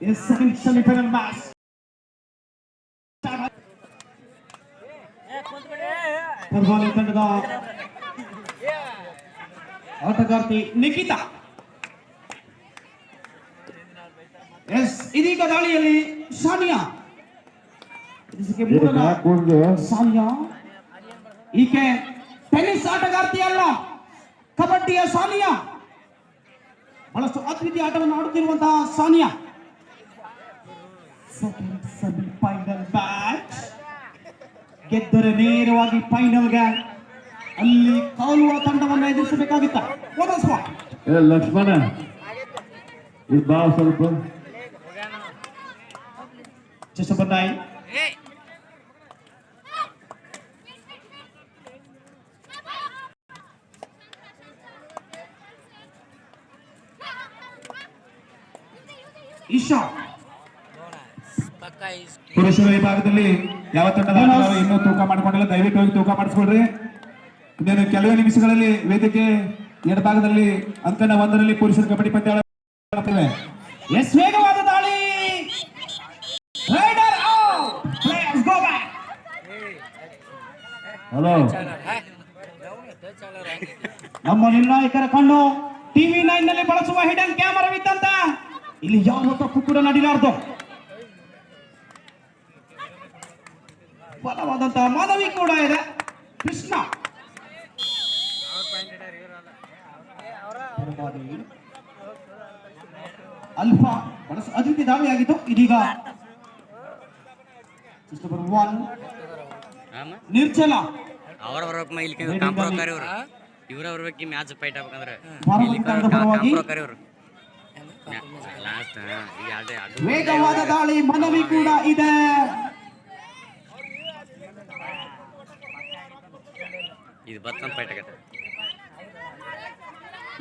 second semi-final match. ಪರ್ವಾನಿ ತಂಡದ ಆಟಗಾರ್ತಿ Nikhita S ಇದೀಗ ದಾಳಿಯಲ್ಲಿ ಸಾನಿಯಾ. ಸಾನಿಯಾ. ಈಕೆ ಟೆನ್ನಿಸ್ ಆಟಗಾರ್ತಿ ಅಲ್ಲ. ಕಬಡ್ಡಿಯ ಸಾನಿಯಾ. ಬಹಳಷ್ಟು ಅದ್ವಿತೀಯ ಆಟವನ್ನು ಆಡುತ್ತಿರುವಂತಹ Saniya. Second semi final match ಗೆದ್ದರೆ ನೇರವಾಗಿ ಫೈನಲ್ಗೆ ಅಲ್ಲಿ ಕಾಲುವ ತಂಡವನ್ನು ಎದುರಿಸಬೇಕಾಗಿತ್ತ. ಒಂದು ಸ್ಪಾಟ್ ಏ ಲಕ್ಷ್ಮಣ ಇದು ಬಾ ಸ್ವಲ್ಪ. ಚಷ್ಟಪತ್ತಾಯಿ ಇಶಾ ಪುರುಷರ ವಿಭಾಗದಲ್ಲಿ ಯಾವ ತಂಡದ ಇನ್ನೂ ತೂಕ ಮಾಡ್ಕೊಂಡಿಲ್ಲ? ದಯವಿಟ್ಟು ಹೋಗಿ ತೂಕ ಮಾಡಿಸ್ಕೊಡ್ರಿ. ಇನ್ನೇನು ಕೆಲವೇ ನಿಮಿಷಗಳಲ್ಲಿ ವೇದಿಕೆ ಎಡಭಾಗದಲ್ಲಿ ಅಂಕಣ ಒಂದರಲ್ಲಿ ಪುರುಷರ ಕಬಡ್ಡಿ ಪಂದ್ಯ. ಎಸ್ ವೇಗವಾದ ದಾಳಿ. ಹಲೋ ನಮ್ಮ ನಿರ್ಣಾಯಕರ ಕಣ್ಣು ಟಿವಿ ನೈನ್ನಲ್ಲಿ ಬಳಸುವ ಹಿಡನ್ ಕ್ಯಾಮರಾವಿದ್ದಂತ ಇಲ್ಲಿ ಯಾವ ತಪ್ಪು ಕೂಡ ನಡಿಲಾರ್ದು. ಬಲವಾದಂತಹ ಮಾನವಿ ಕೂಡ ಇದೆ. ಕೃಷ್ಣ. ಅಲ್ಫಾ ಬಳಸ ದಾವಿ ದಾಳಿಯಾಗಿತ್ತು ಇದೀಗ ನಿರ್ಜಲ. ಅವರ ಬರ್ಬೇಕು ಇಲ್ಲಿ ಕಾಂಪ್ರೋಕರ್ ಇವ್ರು ಇವ್ರ ಬರ್ಬೇಕು ಮ್ಯಾಚ್ ಫೈಟ್ ಆಗ್ಬೇಕಂದ್ರೆ ಕಾಂಪ್ರೋಕರ್ ಅಡ್ಡು ವೇಗವಾದ ದಾಳಿ ಮನವಿ ಕೂಡ ಇದೆ. ಇದು ಬತ್ತನ್ ಫೈಟ್ ಆಗತ್ತೆ.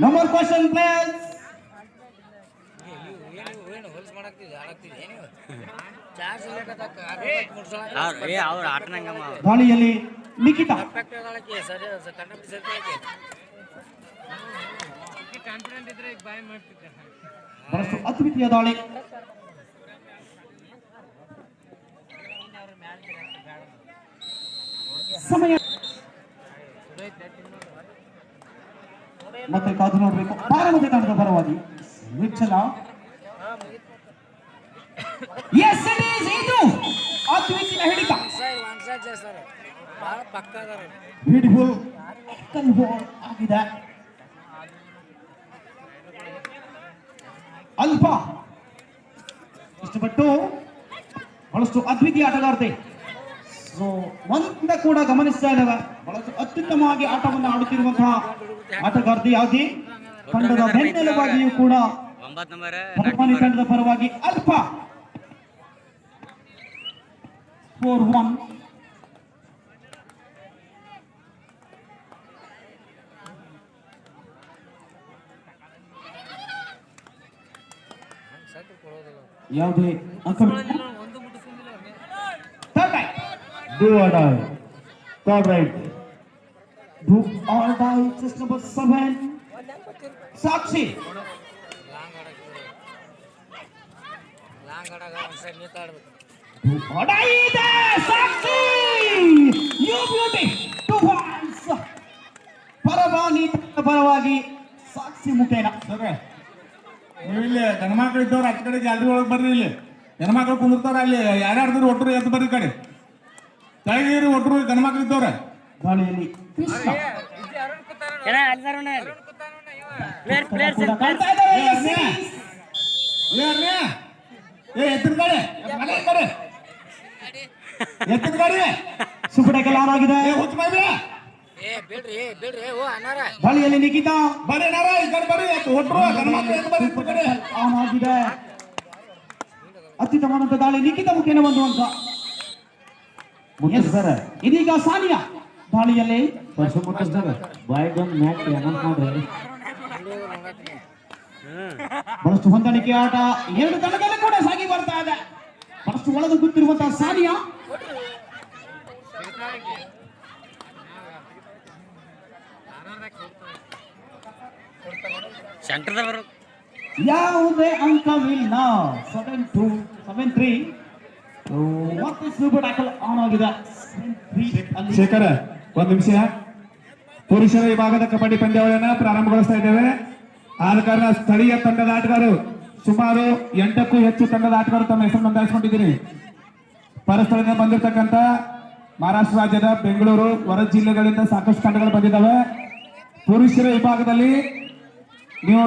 ನಂಬರ್ ಕ್ವಶನ್ ಪ್ಲೇಸ್ ಅವ್ರು ಆಟನಂಗಮ್ಮ ದಾಳಿಯಲ್ಲಿ ನಿಖಿತಾ ಬಹಳಷ್ಟು ಅದ್ವಿತೀಯ ದಾಳಿ. ಸಮಯ. ಮತ್ತೆ ಕಾದು ನೋಡಬೇಕು. ಬಾರಾಮತಿ ತಂಡದ ಪರವಾಗಿ ಎಸ್ ಇಟ್ ಈಸ್ ಇದು ಅದ್ವಿತೀಯ ಹಿಡಿತ. ಬ್ಯೂಟಿಫುಲ್ ಬಾಲ್ ಆಗಿದೆ. ಅಲ್ಪ. ಇಷ್ಟಪಟ್ಟು ಬಹಳಷ್ಟು ಅದ್ವಿತೀಯ ಆಟಗಾರ್ತೆ. ಸೊ ಒಂದ ಕೂಡ ಗಮನಿಸ್ತಾ ಇದ್ದಾವೆ. ಬಹಳಷ್ಟು ಅತ್ಯುತ್ತಮವಾಗಿ ಆಟವನ್ನು ಆಡುತ್ತಿರುವಂತಹ ಆಟಗಾರ್ತಿ ಯಾವ್ದಿ ತಂಡದ ಬೆನ್ನೆಲುಬಾಗಿಯೂ ಕೂಡ ಒಂಬತ್ತು ನಂಬರ್ ಪರಪಾನಿ ತಂಡದ ಪರವಾಗಿ ಅಲ್ಪ. ಫೋರ್ ಒನ್ ಯಾವುದೇ ಅಂಕ third time Do or die. Third right. Do or die, just number seven. Sakshi Do or die ಇದೆ Sakshi you beauty two points ಪರವಾಗಿ ತಂಡದ ಪರವಾಗಿ ಸಾಕ್ಷಿ ಮುಖೇನ. ನೀವು ಇಲ್ಲಿ ಹೆಣ್ಮಕ್ಳು ಇದ್ದವ್ರು ಆಚೆ ಕಡೆ ಜಾಲ್ರಿ ಒಳಗೆ ಬರ್ರಿ ಇಲ್ಲಿ. ಹೆಣ್ಮಕ್ಳು ಕುಂದಿರ್ತಾರ ಅಲ್ಲಿ ಯಾರ್ಯಾರ್ದ್ರು ಒಟ್ಟರು ಎದ್ದು ಬರ್ರಿ ಈ ಕಡೆ. ತೆಳಗಿರಿ ಒಟ್ಟರು ಗಂಡ್ಮಕ್ಳು ಇದ್ದವ್ರೆ. ದಾಳಿಯಲ್ಲಿ ಕೃಷ್ಣ ಕೂಡ ಕಾಣ್ತಾ ಇದ್ದಾರೆ ಏ, ಅರ್ನೇ? ಏ, ಅರ್ನೇ? ಏ ಎತ್ತಿನ ಗಾಡಿ ಮನೆ ಈ ಕಡೆ ಎತ್ತಿನ ಗಾಡಿ ಸುಪಡೆಗೆ ಆಗಿದೆ ಏ ಹುಚ್ಚ ಬಾಯ್ಬಿಡ ದಾಳಿಯಲ್ಲಿ ನಿಖಿತಾ ಬರ್ರಿ ನಾರ ಈ ಕಡೆ ಬರ್ರಿ ಒಟ್ಟರು ಗಂಡ್ಮಕ್ಳು ಎದ್ದು ಬರ್ರಿ ಈ ಕಡೆ ಆನ್ ಆಗಿದೆ ಅತ್ಯುತ್ತಮವಾದಂತ ದಾಳಿ ನಿಖಿತ ಮುಖೇನ ಒಂದು ಅಂಕ Yes. ಇದೀಗ ಸಾನಿಯಾ ದಾಳಿಯಲ್ಲಿ ಪರ್ಸು ಮುಟ್ಟಿಸ್ದಾಗ ಬಾಯ್ಗೆ ಒಂದು ಮ್ಯಾಚ್ ಅನೌನ್ಸ್ ಮಾಡ್ರಿ ಬಹಳಷ್ಟು ಹೊಂದಾಣಿಕೆ ಆಟ ಎರಡು ತಂಡದಲ್ಲಿ ಕೂಡ ಸಾಗಿ ಬರ್ತಾ ಇದೆ ಬಹಳಷ್ಟು ಒಳಗೆ ಗೊತ್ತಿರುವಂತಹ ಸಾನಿಯಾ ಸೆಂಟರ್ದಾಗ ಬರ್ಬೇಕು ಯಾವುದೇ ಅಂಕವಿಲ್ಲ ಸೆವೆನ್ ಟು ಸೆವೆನ್ ತ್ರೀ ಮತ್ತೆ ಸೂಪರ್ ಟ್ಯಾಕಲ್ ಆನ್ ಆಗಿದೆ Seven three ಅಲ್ಲಿ ಶೇಖರ ಒಂದ್ ನಿಮಿಷ. ಪುರುಷರ ವಿಭಾಗದ ಕಬಡ್ಡಿ ಪಂದ್ಯಾವಳಿಯನ್ನ ಪ್ರಾರಂಭಗೊಳಿಸ್ತಾ ಇದ್ದೇವೆ. ಆದ ಕಾರಣ ಸ್ಥಳೀಯ ತಂಡದ ಆಟಗಾರರು, ಸುಮಾರು ಎಂಟಕ್ಕೂ ಹೆಚ್ಚು ತಂಡದ ಆಟಗಾರರು ತಮ್ಮ ಹೆಸರು ನೋಂದಾಯಿಸಿಕೊಂಡಿದ್ದೀರಿ. ಪರಸ್ಥಳದಿಂದ ಬಂದಿರತಕ್ಕಂತ ಮಹಾರಾಷ್ಟ್ರ ರಾಜ್ಯದ ಬೆಂಗಳೂರು ಹೊರ ಜಿಲ್ಲೆಗಳಿಂದ ಸಾಕಷ್ಟು ತಂಡಗಳು ಬಂದಿದ್ದಾವೆ. ಪುರುಷರ ವಿಭಾಗದಲ್ಲಿ ನೀವು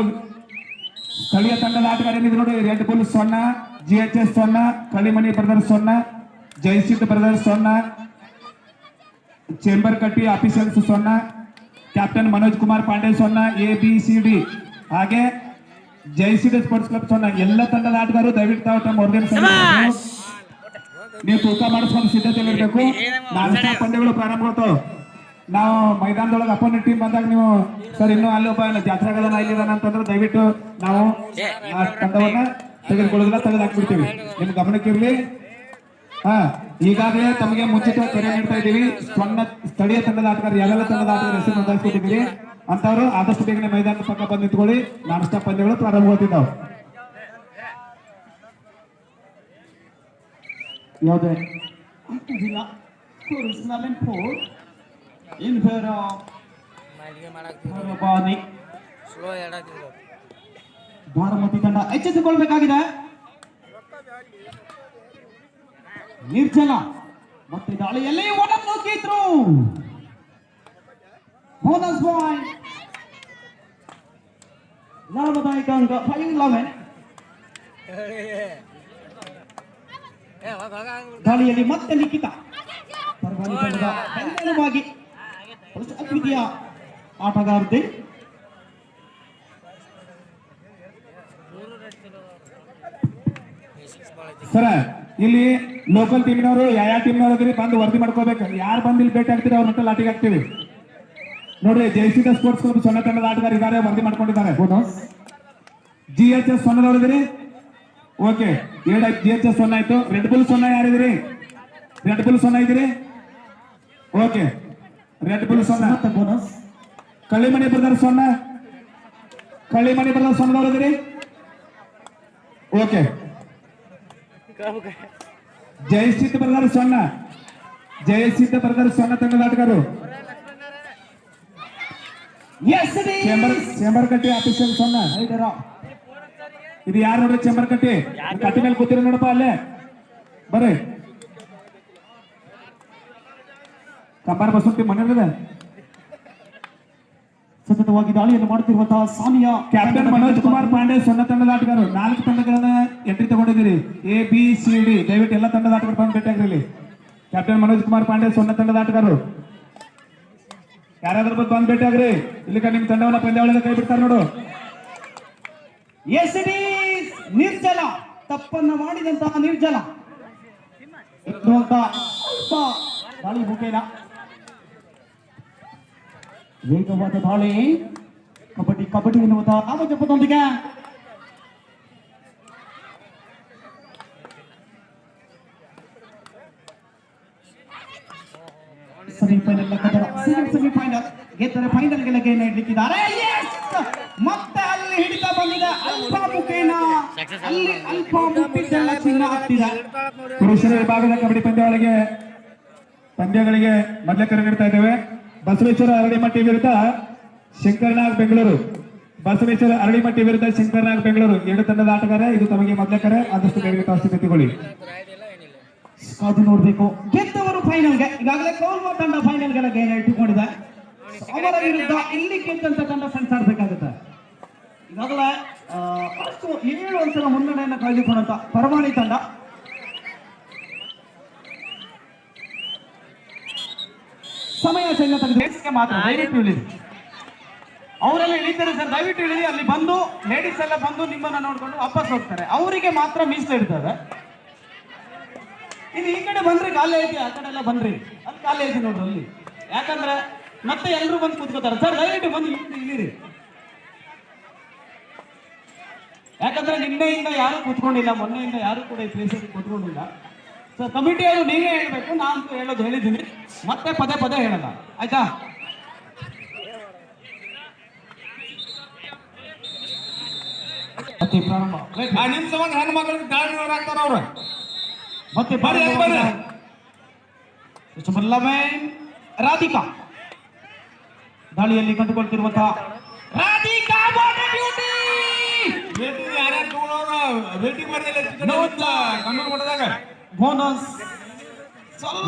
ಸ್ಥಳೀಯ ತಂಡದ ಆಟಗಾರ ಏನಿದೆ ನೋಡಿ ರೆಡ್ ಬುಲ್ ಸೊನ್ನ ಜಿ ಎಚ್ ಎಸ್ ಸೊನ್ನ ಕಳಿಮಣಿ ಬ್ರದರ್ಸ್ ಸೊನ್ನ ಜೈಸಿದ್ ಬ್ರದರ್ಸ್ ಸೊನ್ನ ಚೇಂಬರ್ ಕಟ್ಟಿ ಆಫೀಸರ್ಸ್ ಸೊನ್ನ ಕ್ಯಾಪ್ಟನ್ ಮನೋಜ್ ಕುಮಾರ್ ಪಾಂಡೆ ಸೊನ್ನ ಎ ಬಿ ಸಿ ಡಿ ಹಾಗೆ ಜೈಸಿಡ್ ಸ್ಪೋರ್ಟ್ಸ್ ಕ್ಲಬ್ ಸೊನ್ನ ಎಲ್ಲ ತಂಡದ ಆಟಗಾರರು ದಯವಿಟ್ಟು ತಾವು ತಮ್ಮ ನೀವು ತೂಕ ಮಾಡಿಸ್ಕೊಂಡು ಸಿದ್ಧತೆ ಇರಬೇಕು. ನಾಲ್ಕು ಪಂದ್ಯಗಳು ಪ್ರಾರಂಭಗೊಳ್ತಾವ ನಾವು ಮೈದಾನದೊಳಗೆ ಅಪೋನೆಂಟ್ ಟೀಮ್ ಬಂದಾಗ ನೀವು ಸರ್ ಇನ್ನೂ ಅಲ್ಲಿ ಒಬ್ಬ ಜಾತ್ರೆಗದನ ಇಲ್ಲಿದಾನ ಅಂತಂದ್ರೆ ದಯವಿಟ್ಟು ನಾವು ಆ ತಂಡವನ್ನ ತೆಗೆದುಕೊಳ್ಳೋದಿಲ್ಲ ತೆಗೆದು ಹಾಕ್ಬಿಡ್ತೀವಿ ನಿಮ್ ಗಮನಕ್ಕೆ ಇರ್ಲಿ. ಹಾ, ಈಗಾಗಲೇ ತಮಗೆ ಮುಂಚಿತವಾಗಿ ಕರೆ ನೀಡ್ತಾ ಇದ್ದೀವಿ. ಸಣ್ಣ ಸ್ಥಳೀಯ ತಂಡದ ಆಟಗಾರ ಯಾವೆಲ್ಲ ತಂಡದ ಆಟಗಾರ ಹೆಸರು ನೋಂದಾಯಿಸ್ಕೊಟ್ಟಿದ್ದೀರಿ ಅಂತವರು ಆದಷ್ಟು ಬೇಗನೆ ಮೈದಾನದ ಪಕ್ಕ ಬಂದು ನಿಂತ್ಕೊಳ್ಳಿ. ನಾನ್ ಸ್ಟಾಪ್ ಪಂದ್ಯಗಳು ಪ್ರಾರಂಭವಾಗ್ತಿದ್ದಾವೆ. ಯಾವುದೇ? ಭಾರಮತಿ ತಂಡ ಎಚ್ಚೆತ್ತುಕೊಳ್ಬೇಕಾಗಿದೆ. ನಿರ್ಜಲ ಮತ್ತೆ ದಾಳಿಯಲ್ಲಿ ಒಡನ್ನು ನುಗ್ಗಿದ್ರು ಬೋನಸ್ ಬಾಯ್ ಲಾಭದಾಯಕ ಅಂಕ ಫೈವ್ ಲೆವೆನ್ ದಾಳಿಯಲ್ಲಿ ಮತ್ತೆ ಲಿಖಿತ. ಪರವಾಗಿ ತಂಡದ ಬೆನ್ನೆಲುಬಾಗಿ. ಅದ್ವಿತೀಯ ಆಟಗಾರ್ತಿ. ಸರ ಇಲ್ಲಿ ಲೋಕಲ್ ಟೀಮ್ನವರು ಯಾವ ಯಾವ ಟೀಮ್ನವ್ರು ಅದ್ರಿ ಬಂದು ವರದಿ ಮಾಡ್ಕೋಬೇಕು. ಯಾರು ಬಂದು ಇಲ್ಲಿ ಭೇಟಿ ಆಗ್ತೀರಿ? ಅವ್ರ ಆಟಿಗೆ ಹಾಕ್ತೀವಿ. ನೋಡ್ರಿ ಜಯಸಿದ ಸ್ಪೋರ್ಟ್ಸ್ ಕ್ಲಬ್ ಸೊನ್ನೆ ತಂಡದ ಆಟಗಾರ ಇದ್ದಾರೆ ವರದಿ ಮಾಡ್ಕೊಂಡಿದ್ದಾರೆ. ಜಿ ಎಚ್ ಎಸ್ ಸೊನ್ನೆ ಇದ್ದೀರಿ? ಓಕೆ ಎರಡು ಜಿ ಎಚ್ ಎಸ್ ಸೊನ್ನೆ ಆಯ್ತು. ರೆಡ್ ಬುಲ್ ಸೊನ್ನೆ ಯಾರಿದ್ರಿ ರೆಡ್ ಬುಲ್ ಸೊನ್ನೆ ಇದ್ರಿ ಓಕೆ ರೆಡ್ ಬುಲ್ ಸೊನ್ನೆ. ಬೋನಸ್ ಕಳ್ಳಿಮಣಿ ಬ್ರದರ್ ಸೊನ್ನೆ. ಕಳ್ಳಿಮಣಿ ಬ್ರದರ್ ಸೊನ್ನೆ ಇದ್ದೀರಿ? ಓಕೆ. ಜಯಸಿದ್ಧ ಬ್ರದರ್ ಸೊನ್ನ ಜಯಸಿದ್ಧ ಬ್ರದರ್ ಸೊನ್ನ ತಂಡದ ಆಟಗಾರರು ಎಸ್ ಚೇಂಬರ್ ಚೇಂಬರ್ ಕಟ್ಟಿ ಆಫೀಸರ್ ಸೊನ್ನ ಇದು ಯಾರು ನೋಡ್ರಿ ಚೇಂಬರ್ ಕಟ್ಟಿ ಈ ಕಟ್ಟಿ ಮೇಲೆ ಕೂತಿರೋ ನೋಡಪ್ಪ ಅಲ್ಲೇ ಬರ್ರಿ ಕಂಬಾರ ಬಸಂತಿ ಮನೆಯಲ್ಲಿದೆ ಸತತವಾಗಿ ದಾಳಿಯನ್ನು ಮಾಡುತ್ತಿರುವಂತಹ ಸಾನಿಯಾ ಕ್ಯಾಪ್ಟನ್ ಮನೋಜ್ ಕುಮಾರ್ ಪಾಂಡೆ ಸೊನ್ನ ತಂಡದ ಆಟಗಾರರು ನಾಲ್ಕು ತಂಡಗಳನ್ನ ಎಂಟ್ರಿ ತಗೊಂಡಿದ್ದೀರಿ. ಎ ಬಿ ಸಿ ಡಿ ದಯವಿಟ್ಟು ಎಲ್ಲ ತಂಡದ ಆಟಗಾರರು ಬಂದು ಭೇಟಿಯಾಗಿರಲಿ ಕ್ಯಾಪ್ಟನ್ ಮನೋಜ್ ಕುಮಾರ್ ಪಾಂಡೆ ಸೊನ್ನ ತಂಡದ ಆಟಗಾರರು. ಯಾರಾದ್ರೂ ಬಂದು ಬಂದು ಭೇಟಿಯಾಗ್ರಿ ಇಲ್ಲಿ ನಿಮ್ ತಂಡವನ್ನ ಪಂದ್ಯಾವಳಿಗೆ ಕೈ ಬಿಡ್ತಾರೆ ನೋಡು. ಎಸ್ ನಿರ್ಜಲ. ತಪ್ಪನ್ನ ಮಾಡಿದಂತಹ ನಿರ್ಜಲ. ದಾಳಿ ಮುಖೇನ ವೇಗವಾದ ದಾಳಿ. ಕಬಡ್ಡಿ ಕಬಡ್ಡಿ ಎನ್ನುವಂತಹ ನಾಮಜಪದೊಂದಿಗೆ ಸೆಮಿಫೈನಲ್ ಸೆಮಿಫೈನಲ್ ಗೆದ್ದರೆ ಫೈನಲ್ ಗೆಲಗೆ ನೀಡಲಿಕ್ಕಿದ್ದಾರೆ! ಮತ್ತೆ ಅಲ್ಲಿ ಹಿಡಿತ ಬಂದಿದೆ. ಅಲ್ಪ ಮುಖೇನ ಅಲ್ಲಿ ಅಲ್ಪ ಮುಟ್ಟಿದ್ದೆಲ್ಲ ಚಿನ್ನ ಆಗ್ತಿದೆ ಪುರುಷರ ವಿಭಾಗದ ಕಬಡ್ಡಿ ಪಂದ್ಯಾವಳಿಗೆ ಪಂದ್ಯಗಳಿಗೆ ಮೊದಲೇ ಕರೆ ನೀಡ್ತಾ ಇದ್ದೇವೆ. ಬಸವೇಶ್ವರ ಅರಳಿಮಟ್ಟಿ ವಿರುದ್ಧ ಶಂಕರನಾಗ್ ಬೆಂಗಳೂರು. ಬಸವೇಶ್ವರ ಅರಳಿಮಟ್ಟಿ ವಿರುದ್ಧ ಶಂಕರನಾಗ್ ಬೆಂಗಳೂರು. ಎರಡು ತಂಡದ ಆಟಗಾರ, ಇದು ತಮಗೆ ಮೊದಲ ಕರೆ. ಆದಷ್ಟು ಬೇಗ ಸಿದ್ಧತೆಗೊಳ್ಳಿ ಕಾದು ನೋಡ್ಬೇಕು. ಗೆದ್ದವರು ಫೈನಲ್ಗೆ ಈಗಾಗಲೇ ಕೋಲ್ವಾ ತಂಡ ಫೈನಲ್ಗೆ ಇಟ್ಟುಕೊಂಡಿದೆ. ಅವರ ವಿರುದ್ಧ ಇಲ್ಲಿ ಗೆದ್ದಂತ ತಂಡ ಸೆಣಸಾಡ್ಬೇಕಾಗುತ್ತೆ ಈಗಾಗಲೇ ಅಷ್ಟು ಏಳು ಅಂತರ ಮುನ್ನಡೆಯನ್ನು ಕಾಯ್ದುಕೊಂಡಂತ ಪರಮಾಣಿ ತಂಡ. ಸಮಯ ಚೆನ್ನ ತೆಗೆದು ಮಾತ್ರ ದಯವಿಟ್ಟು ಇಳಿರಿ ಅವರೆಲ್ಲ ಇಳಿತಾರೆ ಸರ್ ದಯವಿಟ್ಟು ಇಳಿರಿ ಅಲ್ಲಿ ಬಂದು ಲೇಡೀಸ್ ಎಲ್ಲ ಬಂದು ನಿಮ್ಮನ್ನ ನೋಡ್ಕೊಂಡು ವಾಪಸ್ ಹೋಗ್ತಾರೆ. ಅವರಿಗೆ ಮಾತ್ರ ಮೀಸಲು ಇಡ್ತಾರೆ ಇದು ಈ ಕಡೆ ಬಂದ್ರೆ ಖಾಲಿ ಐತಿ ಆ ಕಡೆ ಎಲ್ಲ ಬಂದ್ರಿ ಅಲ್ಲಿ ಖಾಲಿ ಐತಿ ನೋಡ್ರಿ ಅಲ್ಲಿ. ಯಾಕಂದ್ರೆ ಮತ್ತೆ ಎಲ್ಲರೂ ಬಂದು ಕೂತ್ಕೋತಾರೆ. ಸರ್ ದಯವಿಟ್ಟು ಬಂದು ಇಳಿರಿ ಯಾಕಂದ್ರೆ ನಿನ್ನೆಯಿಂದ ಯಾರು ಕೂತ್ಕೊಂಡಿಲ್ಲ ಮೊನ್ನೆಯಿಂದ ಯಾರು ಕೂಡ ಈ ಪ್ಲೇಸಲ್ಲಿ ಕೂತ್ಕೊಂಡಿಲ್ಲ. ಸೊ ಕಮಿಟಿಯವರು ನೀವೇ ಹೇಳಬೇಕು ನಾನು ಹೇಳೋದು ಹೇಳಿದ್ದೀನಿ. ಮತ್ತೆ ಪದೇ ಪದೇ ಹೇಳಲ್ಲ ಆಯ್ತಾ? ಮತ್ತೆ ಪ್ರಾರಂಭ. ನಿಮ್ ಸಂಬಂಧ ಹೆಣ್ಣು ಮಕ್ಕಳಿಗೆ ದಾಳಿ ಆಗ್ತಾರ ಅವ್ರು. ಮತ್ತೆ ಬರ್ರಿ, ಬರ್ರಿ. ರಾಧಿಕಾ ದಾಳಿಯಲ್ಲಿ ಕಂಡುಕೊಳ್ತಿರುವಂತಹ ರಾಧಿಕಾ ಭೇಟಿ ಯಾರ್ಯಾರು ತಗೊಳ್ಳೋರ ವೇಟಿಂಗ್ ಮಾಡಿದ್ರೆ ಕಣ್ಣೂರು ಮಠದಾಗ ಬೋನಸ್.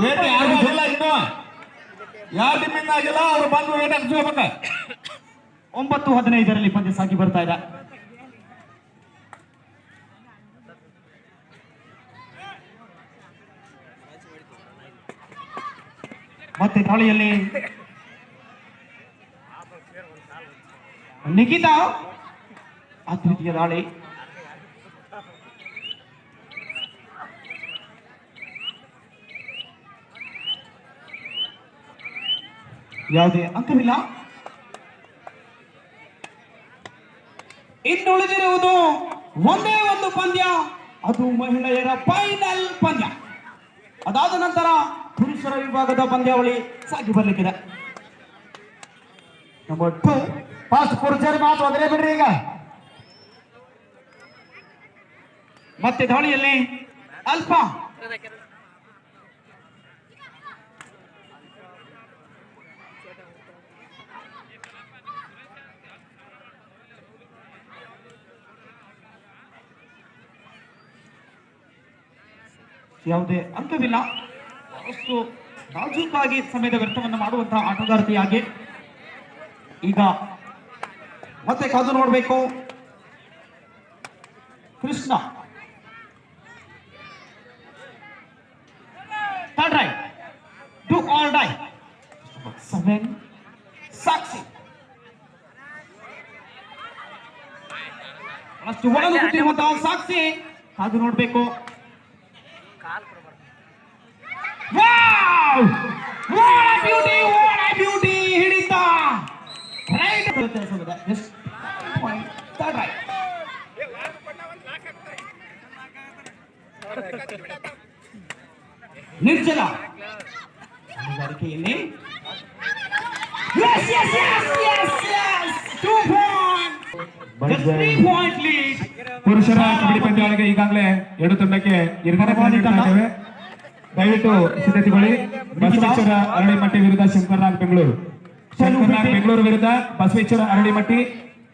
ವೇಟ್ ಯಾರು ಆಗಿಲ್ಲ ಇನ್ನು ಯಾವ ಟೀಮಿಂದ ಆಗಿಲ್ಲ ಅವ್ರು ಬಂದು ವೇಟ್ ಹಾಕ್ಸ್ಕೋಬೇಕ ಒಂಬತ್ತು ಹದಿನೈದರಲ್ಲಿ ಪಂದ್ಯ ಸಾಕಿ ಬರ್ತಾ ಇದೆ. ಮತ್ತೆ ತಾಳಿಯಲ್ಲಿ ನಿಖಿತಾ ಅದ್ವಿತೀಯ ದಾಳಿ. ಯಾವುದೇ ಅಂಕವಿಲ್ಲ. ಇನ್ನುಳಿದಿರುವುದು ಒಂದೇ ಒಂದು ಪಂದ್ಯ. ಅದು ಮಹಿಳೆಯರ ಫೈನಲ್ ಪಂದ್ಯ. ಅದಾದ ನಂತರ ಪುರುಷರ ವಿಭಾಗದ ಪಂದ್ಯಾವಳಿ ಸಾಕಿ ಬರ್ಲಿಕ್ಕಿದೆ. ನಂಬರ್ ಟು ಫಸ್ಟ್ ಪುರುಷರ ಮಾತು ಒದರೇ ಬಿಡ್ರಿ ಈಗ. ಮತ್ತೆ ದಾಳಿಯಲ್ಲಿ ಅಲ್ಪ ಯಾವುದೇ ಅಂತವಿಲ್ಲ ಅಷ್ಟು ನಾಜೂಕಾಗಿ ಸಮಯದ ವ್ಯರ್ಥವನ್ನು ಮಾಡುವಂತಹ ಆಟಗಾರ್ತಿಯಾಗಿ ಈಗ ಮತ್ತೆ ಕಾದು ನೋಡಬೇಕು. Krishna. Right to all die seven Sakshi ಅಷ್ಟು ಒಳಲು ಸಾಕ್ಷಿ. ಕಾದು ನೋಡಬೇಕು. Wow what a beauty what a beauty ಹಿಡಿತ ರೈಟ್ ಕೆಲಸವಿದೆ ಎಷ್ಟು ಪಾಯಿಂಟ್ ಥರ್ಡ್ ರೈಟ್ ನಿರ್ಜಲ ಹೈನುಗಾರಿಕೆಯಲ್ಲಿ Yes, yes, yes, yes, yes! Two points! Just three point lead. ಪುರುಷರ ಕಬಡ್ಡಿ ಪಂದ್ಯಾವಳಿಗೆ ಈಗಾಗಲೇ ಎರಡು ತಂಡಕ್ಕೆ ಎರಡನೇ ಪಂದ್ಯ ನೀಡ್ತಾ ಇದ್ದೇವೆ ದಯವಿಟ್ಟು ಸಿದ್ಧತೆಗೊಳ್ಳಿ ಬಸವೇಶ್ವರ ಅರಳಿಮಟ್ಟಿ ವಿರುದ್ಧ ಶಂಕರ್ನಾಗ್ ಬೆಂಗಳೂರು. ಶಂಕರ್ನಾಗ್ ಬೆಂಗಳೂರು ವಿರುದ್ಧ ಬಸವೇಶ್ವರ ಅರಳಿಮಟ್ಟಿ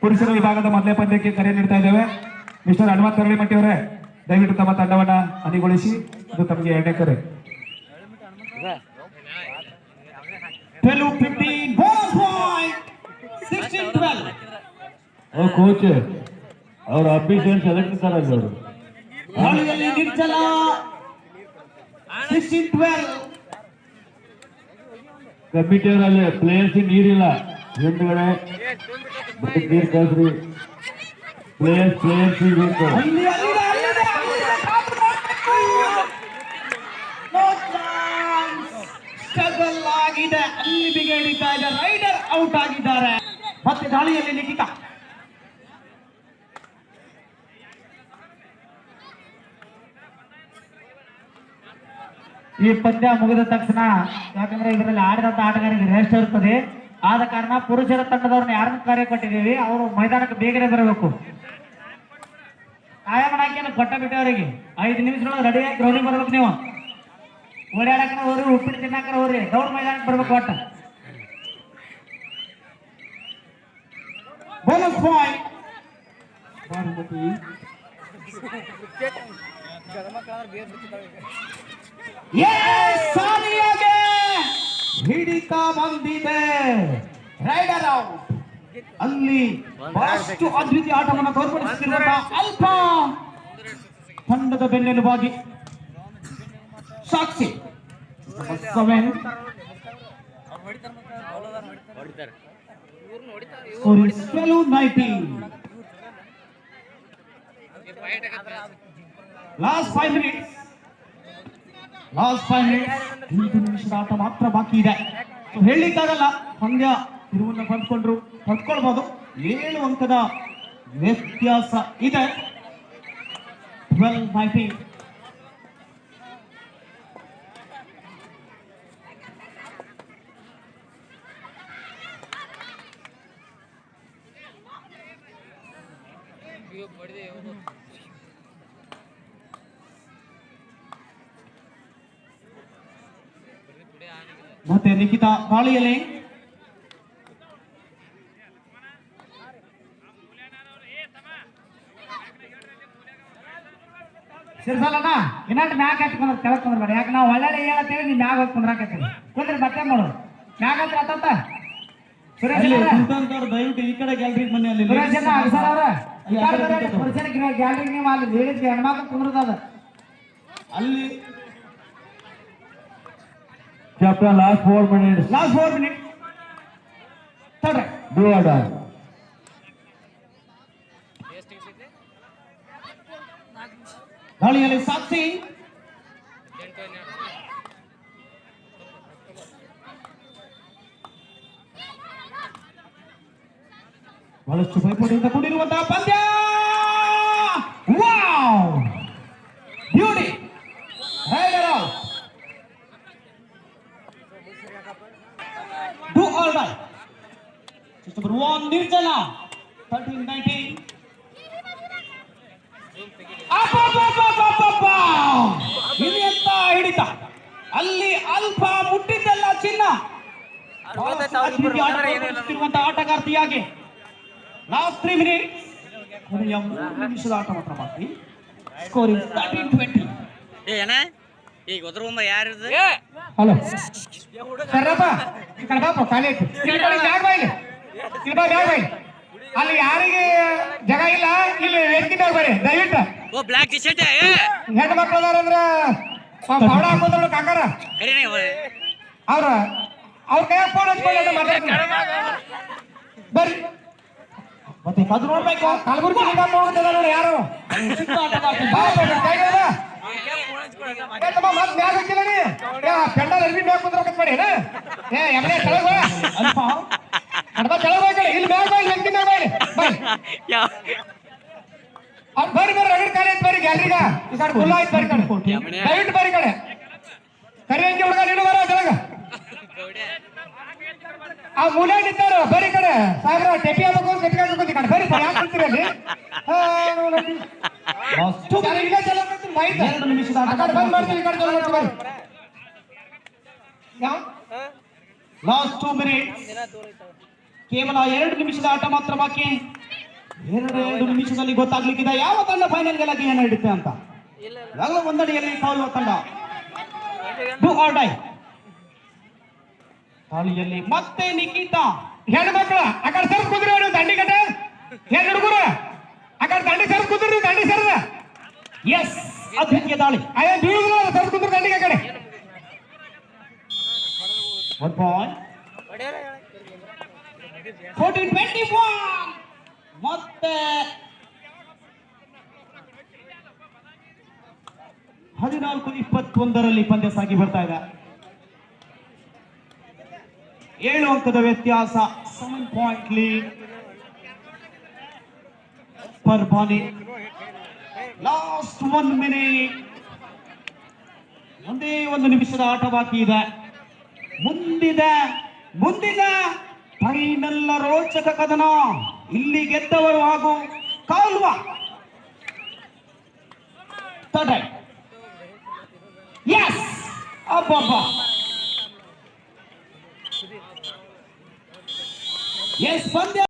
ಪುರುಷರ ವಿಭಾಗದ ಮೊದಲನೇ ಪಂದ್ಯಕ್ಕೆ ಕರೆ ನೀಡ್ತಾ ಇದ್ದೇವೆ. ಮಿಸ್ಟರ್ ಹನುಮಂತ ಅರಳಿಮಟ್ಟಿ ಅವರೇ ದಯವಿಟ್ಟು ತಮ್ಮ ತಂಡವನ್ನ ಅಣಿಗೊಳಿಸಿ ಇದು ತಮಗೆ ಎರಡನೇ ಕರೆ. 12 15 bonus point 16 12 ಓ ಕೋಚ್ ಅವ್ರು ಅಬ್ಬಿದ್ದೇನು ಸೆಲೆಕ್ಟ್ ಸರ್ ಅವರು ದಾಳಿಯಲ್ಲಿ ನಿರ್ಜಲ 16 12 ಕಮಿಟಿಯವರಲ್ಲಿ ಪ್ಲೇಯರ್ಸ್ ನೀರಿಲ್ಲ ಹಿಂದ್ಗಡೆ ಬರೀ ನೀರು ಕಳ್ಸ್ರಿ. ಪ್ಲೇಯರ್ಸ್ ಪ್ಲೇಯರ್ಸ್ ಬೇಕು ಅಲ್ಲಿ ಅಲ್ಲಿದೆ ಅಲ್ಲಿದೆ ಅಲ್ಲಿದೆ ಕಾದು ನೋಡ್ಬೇಕು. No chance. Struggle ಆಗಿದೆ. ಅಲ್ಲಿ ಬಿಗೆ ಹಿಡಿತಾ ಇದೆ ರೈಡರ್ ಔಟ್ ಆಗಿದ್ದಾರೆ. ಮತ್ತೆ ದಾಳಿಯಲ್ಲಿ ಲಿಖಿತ ಈ ಪಂದ್ಯ ಮುಗಿದ ತಕ್ಷಣ ಯಾಕಂದ್ರೆ ಇದರಲ್ಲಿ ಆಡಿದಂತ ಆಟಗಾರರಿಗೆ ರೆಸ್ಟ್ ಇರ್ತದೆ. ಆದ ಕಾರಣ ಪುರುಷರ ತಂಡದವ್ರನ್ನ ಯಾರನ್ನ ಕಾರ್ಯ ಕೊಟ್ಟಿದ್ದೀವಿ ಅವರು ಮೈದಾನಕ್ಕೆ ಬೇಗನೆ ಬರಬೇಕು. ಆಯಾಮನಾಕಿಯನ್ನು ಕೊಟ್ಟ ಕೊಟ್ಟ ಬಿಟ್ಟವರಿಗೆ ಐದು ನಿಮಿಷದೊಳಗೆ ರೆಡಿಯಾಗಿ ಗ್ರೌಂಡಿಗೆ ಬರ್ಬೇಕು ನೀವು. ಓಡಾಡಕನ ಹೋರಿ ಉಪ್ಪಿಟ್ಟು ತಿನ್ನಕರ ಹೋರಿ ದೌಡ್ ಮೈದಾನಕ್ಕೆ ಬರ್ಬೇಕು ಒಟ್ಟ. ಬೋನಸ್ ಪಾಯಿಂಟ್ ಭಾನುಮತಿ Yes, ಹಿಡಿತ ಬಂದಿದೆ. ರೈಡರ್ ಔಟ್ ಅಲ್ಲಿ ಬಹಳಷ್ಟು ಅದ್ವಿತೀಯ ಆಟವನ್ನು ತೋರ್ಪಡಿಸುತ್ತಿರುವಂತಹ ಅಲ್ಪ ತಂಡದ ಬೆನ್ನೆಲುಬಾಗಿ. Sakshi. Seven last five minutes last five minutes ಎಂಟು ನಿಮಿಷದ ಆಟ ಮಾತ್ರ ಬಾಕಿ ಇದೆ. ಸೊ ಹೇಳಲಿಕ್ಕಾಗಲ್ಲ ಪಂದ್ಯ ತಿರುವನ್ನು ಪಡೆದುಕೊಂಡ್ರು ಪಡ್ಕೊಳ್ಬಹುದು ಏಳು ಅಂಕದ ವ್ಯತ್ಯಾಸ ಇದೆ. ಟ್ವೆಲ್ ನೈನ್ಟೀನ್ ಮತ್ತೆ ನಿಖಿತಾ ಬಾಳಿಯಲೆ ಸಿರ್ಸಲ್ಲಣ್ಣ ಇನ್ನೊಂದು ಮ್ಯಾಗ ಹಚ್ಕೊಂಡ್ರೆ ಕೆಳಗೆ ಕುಂದ್ರಬೇಡ ಯಾಕೆ ನಾವು ಒಳ್ಳೆ ಹೇಳತ್ತೇವೆ ನೀವು ಮ್ಯಾಗ ಹೋಗಿ ಕುಂದ್ರಾಕತ್ತೀವಿ ಕುಂದ್ರಿ ಮತ್ತೆ ಮಾಡು ಮ್ಯಾಗ ಹತ್ರ ಆತಂತ. ಸುರೇಶ್ ದಯವಿಟ್ಟು ಈ ಕಡೆ ಗ್ಯಾಲರಿ ಬನ್ನಿ ಅಲ್ಲಿ. ಸುರೇಶ್ ಗ್ಯಾಲ್ರಿ ಅವ್ರೆ. ನೀವು ಅಲ್ಲಿ ಲೇಡೀಸ್ ಹೆಣ್ಮಕ್ಳು ಕುಂದ್ರದ ಅಲ್ಲಿ Captain, last four minutes. Last four minute ತಡ್ರಿ Do or die. ದಾಳಿಯಲ್ಲಿ ಸಾಕ್ಷಿ ಬಹಳಷ್ಟು ಭಯಪಡೆಯಿಂದ ಕೂಡಿರುವಂತಹ ಪಂದ್ಯ ಅದ್ಭುತ ಆಟಗಾರ್ತಿಯಾಗಿ ಲಾಸ್ಟ್ ತ್ರೀ ಮಿನಿಟ್ ಕೊನೆಯ ಮೂರು ನಿಮಿಷದ ಆಟ ಮಾತ್ರ ಬಾಕಿ ಸ್ಕೋರಿಂಗ್ ತರ್ಟೀನ್ ಟ್ವೆಂಟಿ ಏ ಏನ? ಈಗ ಒದ್ರ ಮುಂಬ ಯಾರಿದು ಹಲೋ ಸರ್ರಪ್ಪ ಈ ಕಡೆ ಬಾಪ ಇಲ್ಲಿ. ಅಲ್ಲಿ ಯಾರಿಗೆ ಜಾಗ ಇಲ್ಲ ಇಲ್ಲಿ ವೇದಿಕೆ ಮೇಲೆ ಬರ್ರಿ ದಯವಿಟ್ಟು. ಓ ಬ್ಲಾಕ್ ಟಿ ಶರ್ಟ್ ಏ. ಹೆಣ್ಣು ಮಕ್ಳು ಅದಾರಂದ್ರ ಪೌಡ ಹಾಕೋದ್ರು ಕಾಕಾರ. ಕರೀನೆ ಅವ್ರ ಅವ್ರ ಕೈಯಾಗ ಫೋನ್ ಹಚ್ಕೊಂಡು ಮಾತಾಡ್ತೀನಿ ಬರ್ರಿ ಮತ್ತೆ ಕದು ನೋಡ್ಬೇಕು ಕಲಬುರ್ಗಿ ನಿಗಮ ಹೋಗ್ತದ ನೋಡಿ ಯಾರು ಮತ್ತ್ ಮ್ಯಾಗ್ ಹಾಕಿಲ್ಲ ನೀ? ಪೆಂಡಲ್ ಅರ್ಬಿ ಮ್ಯಾಗ್ ಕುಂದ್ರಕತ್ ಮಾಡಿ ಏನ? ಏ ಎಮ್ನೆ ಕೆಳಗ್. ಅಲ್ಪ ಅಡ್ ಬಾ, ಕೆಳಗ್. ಇಲ್ಲಿ ಮ್ಯಾಗ ಇಲ್ಲಿ ವೇದಿಕೆ ಮ್ಯಾಗ್. ಯಾವ ಅವ್ರ್ ಬರ್ರಿ ಬರ್ರಿ ರಗಡ್ ಖಾಲಿ ಐತ್ ಬರ್ರಿ ಗ್ಯಾಲರಿಗ ಈ ಕಡೆ ಖುಲ್ಲ ಆಯ್ತು ಬರ್ರಿ ಕಡೆ. ದಯವಿಟ್ಟು ಬರ್ರಿ ಕಡೆ ಕರಿ ಹಂಗೆ ಹುಡುಗ ನೀನು ಬರ ಕೆಳಗ ಆ ಮೂಲೆ ನಿಂತಾರ ಬರ್ರಿ ಈ ಕಡೆ ಸಾಗರ ಟೆಪಿ ಆಗ್ಬೇಕು ಕಡೆ ಕುಂತೀರಿ ಅಲ್ಲಿ? ಚಲೋ ಮಾಡ್ತೀನಿ, ಮಾಹಿತಿ. ಎರಡು ನಿಮಿಷದ ಆಟ ಆ ಕಡೆ ಬಂದ್ ಮಾಡ್ತೀವಿ ಈ ಕಡೆ ಚಲೋ ಮಾಡ್ತೀವಿ ಬರ್ರಿ ಯಾವ ಲಾಸ್ಟ್ ಟೂ ಮಿನಿಟ್ ಕೇವಲ ಎರಡು ನಿಮಿಷದ ಆಟ ಮಾತ್ರ ಬಾಕಿ. ಎರಡು ಎರಡು ನಿಮಿಷದಲ್ಲಿ ಗೊತ್ತಾಗ್ಲಿಕ್ಕಿದೆ ಯಾವ ತಂಡ ಫೈನಲ್ ಗೆಲ್ಲಕ್ಕೆ ಏನು ಹಿಡಿತೆ ಅಂತ ಈಗಾಗಲೇ ಒಂದಡಿಯಲ್ಲಿ ಕಾಯುವ ತಂಡ ಡೂ ಆರ್ ಡೈ ತಾಳಿಯಲ್ಲಿ ಮತ್ತೆ ನಿಖಿತಾ. ಹೆಣ್ಣು ಮಕ್ಕಳ, ಆ ಕಡೆ ಸರ್ ಕುದುರೆ ಅವ್ರು ದಂಡಿ ಕಟ್ಟ. ಹೆಣ್ಣು ಹುಡುಗರು, ಆ ಕಡೆ ದಂಡಿ ಸರ್ ಕುದುರೆ ದಂಡಿ ಸರ್ ಎಸ್ ಅದ್ವಿತೀಯ ದಾಳಿ. ಅಯ್ಯ ಬೀಳುದಿಲ್ಲ ಸರ್ ಕುದುರೆ ದಂಡಿ ಕಡೆ. ಪಾಯಿಂಟ್ ಟ್ವೆಂಟಿ ಮತ್ತೆ ಹದಿನಾಲ್ಕು ಇಪ್ಪತ್ತೊಂದರಲ್ಲಿ ಪಂದ್ಯ ಸಾಗಿ ಬರ್ತಾ ಇದೆ. ಏಳು ಅಂಕದ ವ್ಯತ್ಯಾಸ seven point lead last one minute ಒಂದೇ ಒಂದು ನಿಮಿಷದ ಆಟ ಬಾಕಿ ಇದೆ. ಮುಂದಿದೆ ಮುಂದಿನ ಫೈನಲ್ ರೋಚಕ ಕದನ ಇಲ್ಲಿ ಗೆದ್ದವರು ಹಾಗೂ ಕಾಲ್ವ. ತಡೆ. ಎಸ್ ಅಬ್ಬಬ್ಬ! ಎಸ್ ಪಂದ್ಯ